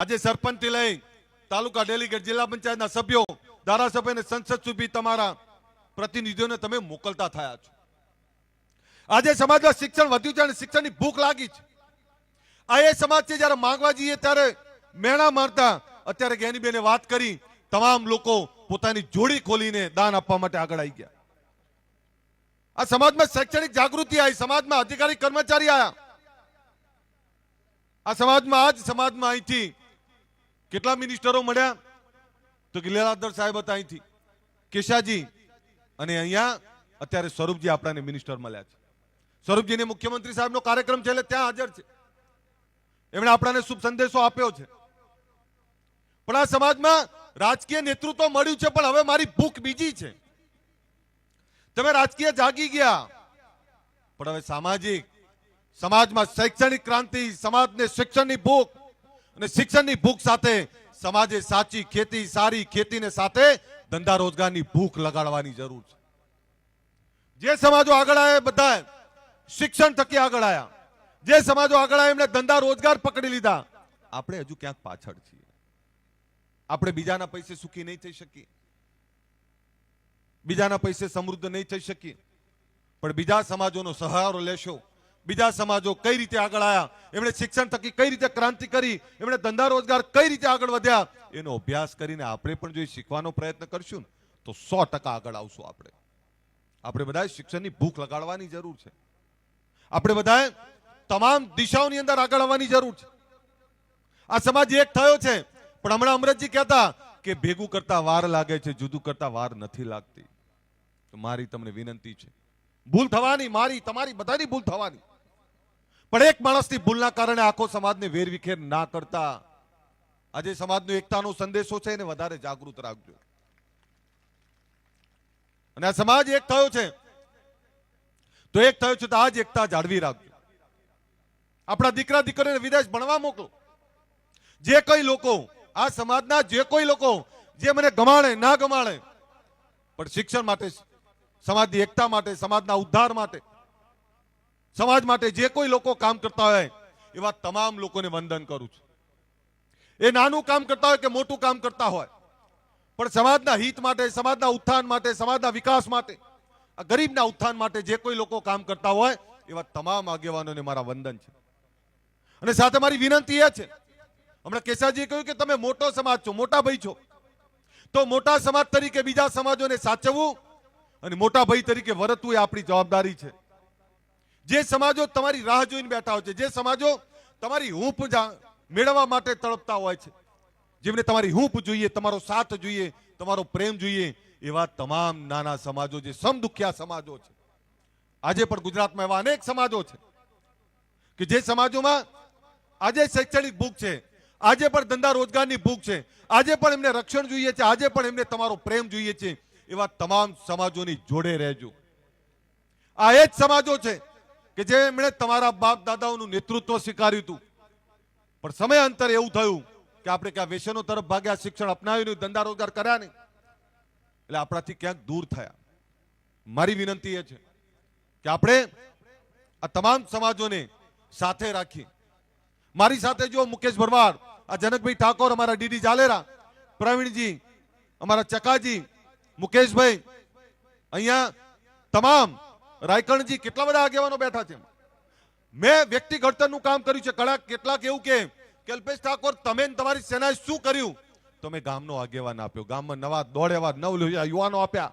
આજે સરપંચથી લઈ તાલુકા ડેલીગેટ જિલ્લા પંચાયતના સભ્યો, ધારાસભ્ય અને સંસદ સુધી તમારા પ્રતિનિધિઓને તમે મોકલતા થયા છો. આજે સમાજમાં શિક્ષણ વધ્યું છે અને શિક્ષણની ભૂખ લાગી છે. આ એ સમાજ છે જ્યારે માંગવા જઈએ ત્યારે મેણા મારતા અત્યારે જ્ઞાનીબેને વાત કરી, તમામ લોકો પોતાની જોડી ખોલીને દાન આપવા માટે આગળ આવી ગયા. આ સમાજમાં શૈક્ષણિક જાગૃતિ આવી, સમાજમાં અધિકારી કર્મચારી આવ્યા. આ સમાજમાં આજ સમાજમાં અહીંથી કેટલા મિનિસ્ટરો મળ્યા? તો કે લીલાધર સાહેબ હતા અહીંથી. કેશાજી, અને અહીંયા અત્યારે સ્વરૂપજી આપણાને મિનિસ્ટર મળ્યા છે. સ્વરૂપજીને મુખ્યમંત્રી સાહેબનો કાર્યક્રમ છે એટલે ત્યાં હાજર છે. એમણે આપણાને શુભ સંદેશો આપ્યો છે. પણ આ સમાજમાં રાજકીય નેતૃત્વ મળ્યું છે, પણ હવે મારી ભૂખ બીજી છે. તમે રાજકીય જાગી ગયા. પણ હવે સામાજિક, સમાજમાં શૈક્ષણિક ક્રાંતિ, સમાજને શિક્ષણની ભૂખ અને શિક્ષણની ભૂખ સાથે, સમાજે સાચી ખેતી, સારી ખેતીને સાથે ધંધા રોજગારની ભૂખ લગાડવાની જરૂર છે. જે સમાજો આગળ આવ્યા બધા શિક્ષણ થકી આગળ આવ્યા. જે સમાજો આગળ આવ્યા એમને ધંધા રોજગાર પકડી લીધા. આપણે હજુ ક્યાંક પાછળ છીએ. આપણે બીજાના પૈસે સુખી નહીં થઈ શકીએ. બીજાના પૈસે સમૃદ્ધ નહીં થઈ શકીએ. પણ બીજા સમાજોનો સહારો લેશો. બીજા સમાજો કઈ રીતે આગળ આવ્યા એમણે શિક્ષણ થકી કઈ રીતે ક્રાંતિ કરી? એમણે ધંધા રોજગાર કઈ રીતે આગળ વધ્યા? એનો અભ્યાસ કરીને આપણે પણ જો શીખવાનો પ્રયત્ન કરશું ને, તો સો ટકા આગળ આવશું આપણે. આપણે બધાએ શિક્ષણની ભૂખ લગાડવાની જરૂર છે. આપણે બધાએ તમામ દિશાઓની અંદર આગળ આવવાની જરૂર છે. આ સમાજ એક થયો છે. પણ હમણાં અમરતજી કહેતા કે ભેગું કરતા વાર લાગે છે, જુદું કરતા વાર નથી લાગતી. મારી તમને વિનંતી છે. ભૂલ થવાની, મારી, તમારી બધાની ભૂલ થવાની. પણ એક માણસની ભૂલના કારણે આખો સમાજને વેરવિખેર ના કરતા આજે સમાજનો એકતાનો સંદેશો છે એને વધારે જાગૃત રાખજો. અને આ સમાજ એક થયો છે. તો એક થયો છે તો આ એકતા જાળવી રાખજો. આપણા દીકરા દીકરીને વિદેશ ભણવા મોકલો. જે કઈ લોકો આ સમાજના જે કોઈ લોકો જે મને ગમાડે, ના ગમાડે, પણ શિક્ષણ માટે, સમાજની એકતા માટે, સમાજના ઉદ્ધાર માટે સમાજ માટે જે કોઈ લોકો કામ કરતા હોય, એવા તમામ લોકોને વંદન કરું છું. એ નાનું કામ કરતા હોય કે મોટું કામ કરતા હોય, પણ સમાજના હિત માટે, સમાજના ઉત્થાન માટે, સમાજના વિકાસ માટે, આ ગરીબના ઉત્થાન માટે જે કોઈ લોકો કામ કરતા હોય, એવા તમામ આગેવાનોને મારા વંદન છે. અને સાથે મારી વિનંતી એ છે, હમણાં કેશાજીએ કહ્યું કે તમે મોટો સમાજ છો, મોટા ભાઈ છો. તો મોટા સમાજ તરીકે બીજા સમાજોને સાચવવું અને મોટા ભાઈ તરીકે વર્તવું એ આપણી જવાબદારી છે. જે સમાજો તમારી રાહ જોઈને બેઠા હોય છે, જે સમાજો તમારી હૂંફ મેળવવા માટે તડપતા હોય છે. જેમને તમારી હૂંફ જોઈએ, તમારો સાથ જોઈએ, તમારો પ્રેમ જોઈએ, એવા તમામ નાના સમાજો જે સમદુખ્યા સમાજો છે. આજે પણ ગુજરાતમાં એવા અનેક સમાજો છે કે જે સમાજોમાં આજે શૈક્ષણિક ભૂખ છે, આજે પણ ધંધા રોજગારની ભૂખ છે, આજે પણ એમને રક્ષણ જોઈએ છે, આજે પણ એમને તમારો પ્રેમ જોઈએ છે, એવા તમામ સમાજોની જોડે રહેજો. આ એ જ સમાજો છે કે જે તમારા બાપ દાદાઓનું નેતૃત્વ સ્વીકાર્યું હતું. પણ સમય અંતર એવું થયું કે આપણે ક્યાં વ્યસનો તરફ ભાગ્યા, શિક્ષણ અપનાવ્યું નહીં, ધંધા રોજગાર કર્યા નહીં. એટલે આપણાથી ક્યાંક દૂર થયા. મારી વિનંતી એ છે કે આપણે આ તમામ સમાજોને સાથે રાખી. મારી સાથે જો મુકેશ ભરવાડ, આ જનકભાઈ ઠાકોર અમારા ડીડી જાલેરા પ્રવીણજી, અમારા ચકાજી, મુકેશભાઈ. અહીંયા તમામ રાયકણજી કેટલા બધા આગેવાનો બેઠા છે? મેં વ્યક્તિ ઘડતરનું કામ કર્યું છે. કડા કેટલાક એવું કે કલ્પેશ ઠાકોર, તમે તમારી સેનાએ શું કર્યું? તો મેં ગામનો આગેવાન આપ્યો. ગામમાં નવા દોઢ એવા નવ યુવાનો આપ્યા.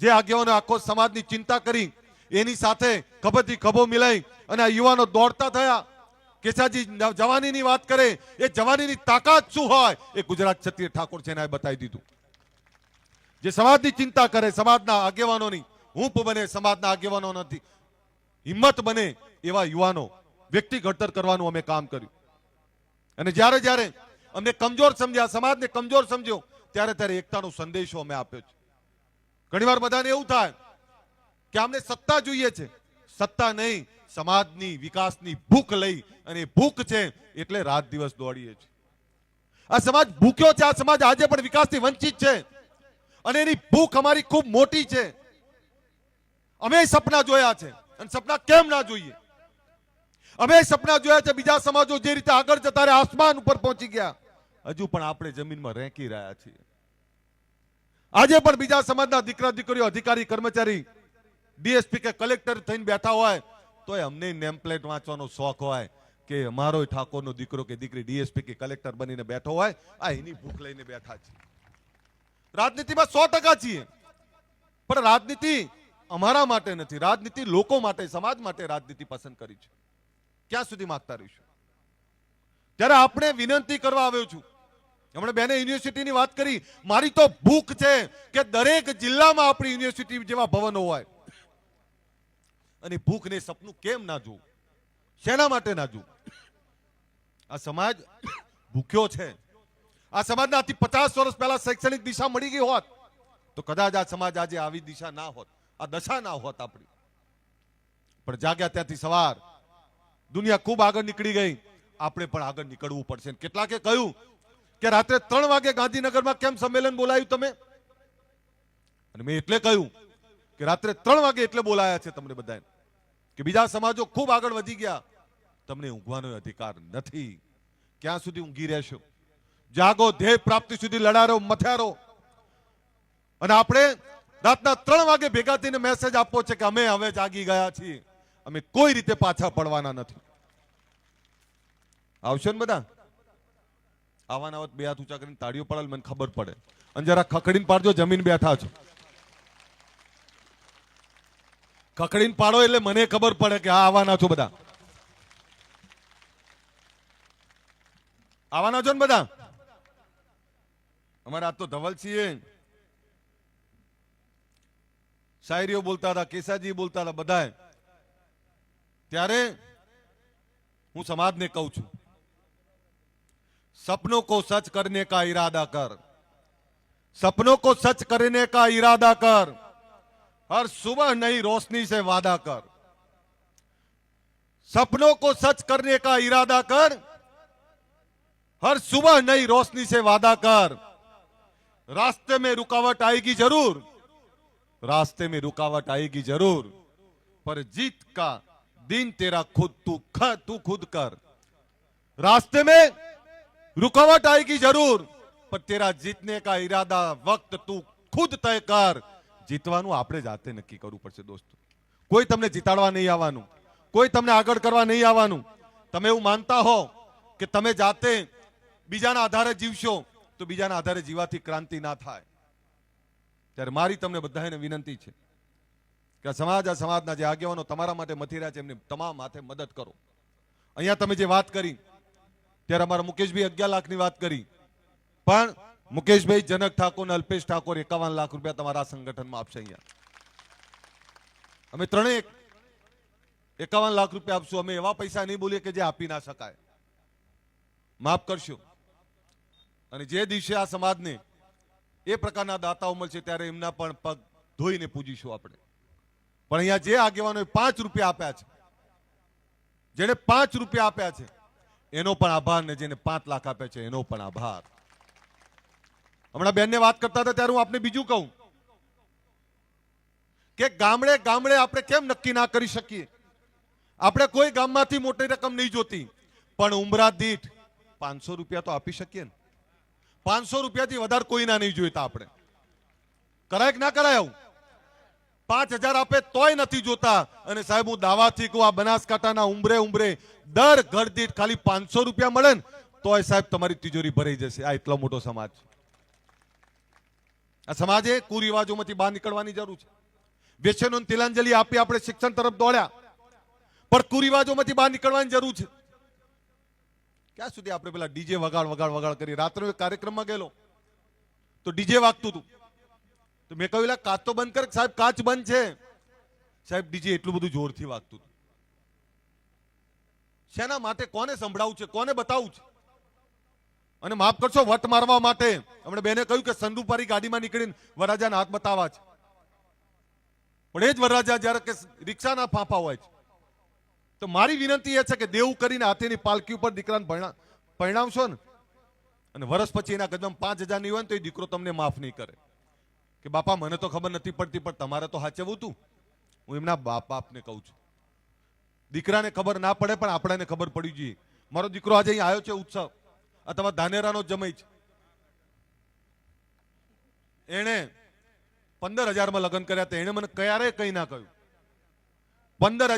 જે આગેવાનો આખો સમાજની ચિંતા કરી, એની સાથે ખભેથી ખભો મિલાઈ અને આ યુવાનો દોડતા થયા. કેશાજી જવાનીની વાત કરે, એ જવાનીની તાકાત શું હોય? એ ગુજરાત ક્ષત્રિય ઠાકોર છે એને બતાવી દીધું. જે સમાજની ચિંતા કરે, સમાજના આગેવાનોની હૂંફ બને સમાજના આગેવાનો નથી. હિંમત બને એવા યુવાનો વ્યક્તિ ઘડતર કરવાનું અમે કામ કર્યું. અને જ્યારે જ્યારે અમને કમજોર સમજ્યા, સમાજને કમજોર સમજ્યો, ત્યારે ત્યારે એકતાનો સંદેશો અમે આપ્યો છે. ઘણીવાર બધાને એવું થાય કે અમને સત્તા જોઈએ છે. સત્તા નહીં, સમાજની વિકાસની ભૂખ લઈ અને ભૂખ છે એટલે રાત દિવસ દોડીએ છીએ. આ સમાજ ભૂખ્યો છે, આ સમાજ આજે પણ વિકાસથી વંચિત છે. અને એની ભૂખ અમારી ખૂબ મોટી છે. અમે સપના જોયા છે અને સપના કેમ ના જોઈએ? અમે સપના જોયા છે બીજા સમાજો જે રીતે આગળ જતા રહે આસમાન ઉપર પહોંચી ગયા. હજુ પણ આપણે જમીનમાં રેંકી રહ્યા છીએ. આજે પણ બીજા સમાજના દીકરા દીકરીઓ, અધિકારી, કર્મચારી, ડીએસપી કે કલેક્ટર થઈને બેઠા હોય તો અમને નેમ પ્લેટ વાંચવાનો શોખ હોય કે અમારો ઠાકોરનો દીકરો કે દીકરી ડીએસપી કે કલેક્ટર બનીને બેઠો હોય, આ એની ભૂખ લઈને બેઠા છે રાજનીતિમાં સો ટકા છીએ. પણ રાજનીતિ અમારા માટે નથી, રાજનીતિ લોકો માટે, સમાજ માટે રાજનીતિ પસંદ કરી છે. ક્યાં સુધી માગતા રહીશું? ત્યારે આપણે વિનંતી કરવા આવ્યો છું, હમણાં બેને યુનિવર્સિટીની વાત કરી, મારી તો ભૂખ છે કે દરેક જિલ્લામાં આપણી યુનિવર્સિટી જેવા ભવનો હોય. અને ભૂખને સપનું કેમ ના જોવું? શેના માટે ના જોવું? આ સમાજ ભૂખ્યો છે. આ સમાજના આથી પચાસ વર્ષ પહેલા શૈક્ષણિક દિશા મળી ગઈ હોત, તો કદાચ આ સમાજ આજે આવી દિશા ના હોત. આ દશા ના હોત આપણી. પણ જાગ્યા ત્યાંથી સવાર. દુનિયા ખૂબ આગળ નીકળી ગઈ. આપણે પણ આગળ નીકળવું પડશે. કેટલાકે કહ્યું કે રાત્રે ત્રણ વાગે ગાંધીનગરમાં કેમ સંમેલન બોલાયું તમે? અને મેં એટલે કહ્યું કે રાત્રે ત્રણ વાગે એટલે બોલાયા છે તમને બધાને. કે બીજા સમાજો ખૂબ આગળ વધી ગયા. તમને ઊંઘવાનો અધિકાર નથી. ક્યાં સુધી ઊંઘી રહેશો? જાગો, ધ્યેય પ્રાપ્તિ સુધી લડારો, મથારો. અને આપણે રાતના ત્રણ વાગે ભેગા થઈને મેસેજ આપવો છે કે અમે હવે જાગી ગયા છીએ. અમે કોઈ રીતે પાછા પડવાના નથી. આવશે ને બધા? આવાના આવત બે હાથ ઊંચા કરીને તાળીઓ પડાલ મને ખબર પડે. અને જરા ખકડીને પાડજો, જમીન બેઠા છો. ખકડીને પાડો એટલે મને ખબર પડે કે હા, આવવાના છો બધા. આવવાના છો ને બધા? અમારે આ તો ધવલસિંહ શાયરીઓ બોલતા હતા કેસાજી બોલતા હતા બધાએ ત્યારે હું સમાજને કહું છું सपनों को सच करने का इरादा कर सपनों को सच करने का इरादा कर हर सुबह नई रोशनी से वादा कर सपनों को सच करने का इरादा कर हर सुबह नई रोशनी से वादा कर रास्ते में रुकावट आएगी जरूर रास्ते में रुकावट आएगी जरूर पर जीत का दिन तेरा खुद तू ख तू खुद कर रास्ते में रुकावट आएगी जरूर पर तेरा जीतने का इरादा वक्त તું ખુદ તય કર જીતવાનું આપણે જાતે નક્કી કરવું પડશે દોસ્તો કોઈ તમને જીતાડવા નહીં આવવાનું કોઈ તમને આગળ કરવા નહીં આવવાનું તમે એવું માનતા હો કે તમે જાતે બીજાના આધારે જીવશો તો બીજાના આધારે જીવાથી ક્રાંતિ ના થાય ત્યારે મારી તમને બધાને વિનંતી છે કે સમાજ, આ સમાજના જે આગેવાનો તમારા માટે મથી રહ્યા છે, એમને તમામ હાથે મદદ કરો. અહીંયા તમે જે વાત કરી, ત્યારે અમારા મુકેશભાઈ અગિયાર લાખની વાત કરી. પણ મુકેશભાઈ જનક ઠાકોર અને અલ્પેશ ઠાકોર એકાવન લાખ રૂપિયા તમારા સંગઠનમાં આપશે અહીંયા. અમે ત્રણેય એકાવન લાખ રૂપિયા આપશું. અમે એવા પૈસા નહીં બોલીએ કે જે આપી ના શકાય. માફ કરશો. અને જે દિવસે આ સમાજને એ પ્રકારના દાતાઓ મળશે ત્યારે એમના પણ પગ ધોઈને પૂજીશું આપણે. પણ અહીંયા જે આગેવાનોએ પાંચ રૂપિયા આપ્યા છે જેને પાંચ રૂપિયા આપ્યા છે, એનો પણ આભાર ને જેને પાંચ લાખ આપે છે, એનો પણ આભાર. હમણાં બેનને વાત કરતા હતા, ત્યારે હું આપને બીજું કહું. કે ગામડે ગામડે આપણે કેમ નક્કી ના કરી શકીએ? આપણે કોઈ ગામમાંથી મોટી રકમ નહીં જોતી. પણ ઉમરા દીઠ પાંચસો રૂપિયા તો આપી શકીએ ને. પાંચસો રૂપિયાથી વધારે કોઈના નહીં જોઈતા આપણે. કરાય કે ના કરાય આવું? પાંચ હજાર આપે તોય નથી જોતા. અને સાહેબ, હું દાવાથી કહું, આ બનાસકાંઠાના ઉંબરે ઉંબરે દર ઘર દીઠ ખાલી પાંચસો રૂપિયા મળે ને, તોય સાહેબ, તમારી તિજોરી ભરાઈ જશે. આ એટલો મોટો સમાજ આ સમાજે કુરિવાજોમાંથી બહાર નીકળવાની જરૂર છે. વ્યસનો તિલાંજલિ આપી આપણે શિક્ષણ તરફ દોડ્યા. પણ કુરિવાજોમાંથી બહાર નીકળવાની જરૂર છે. ક્યાં સુધી આપણે પેલા ડીજે વગાડ વગાડ વગાડ કરી? રાત્રે કાર્યક્રમમાં ગયેલો. તો ડીજે વાગતું હતું તો મેં કહ્યું "લા, કાચ તો બંધ કર સાહેબ કાચ બંધ છે. સાહેબ ડીજે એટલું બધું જોરથી વાગતું હતું શેના માટે? કોને સંભળાવું છે? કોને બતાવવું છે? અને માફ કરશો વટ મારવા માટે. હમણાં બેને કહ્યું કે સંદુપારી ગાડીમાં નીકળીને વરરાજાને હાથ બતાવવા છે. પણ એ જ વરરાજા જ્યારે કે રિક્ષાના ફાંફા હોય છે. તો મારી વિનંતી એ છે કે દેવું કરીને હાથીની પાલકી ઉપર દીકરાને પરિણામશો ને, અને વર્ષ પછી એના કદમ પાંચ હજારની હોય ને તો એ દીકરો તમને માફ નહીં કરે. કે બાપા, મને તો ખબર નથી પડતી, પણ તમારે તો હાચવવું તું. હું એમના બાપ બાપને કહું છું. દીકરાને ખબર ના પડે, પણ આપણને ખબર પડી જોઈએ. મારો દીકરો આજે અહીં આવ્યો છે ઉત્સવ. આ તમારા ધાનેરાનો જમાઈ છે. એણે પંદર હજારમાં લગ્ન કર્યા હતા. એણે મને ક્યારે કંઈ ના કહ્યું. પંદર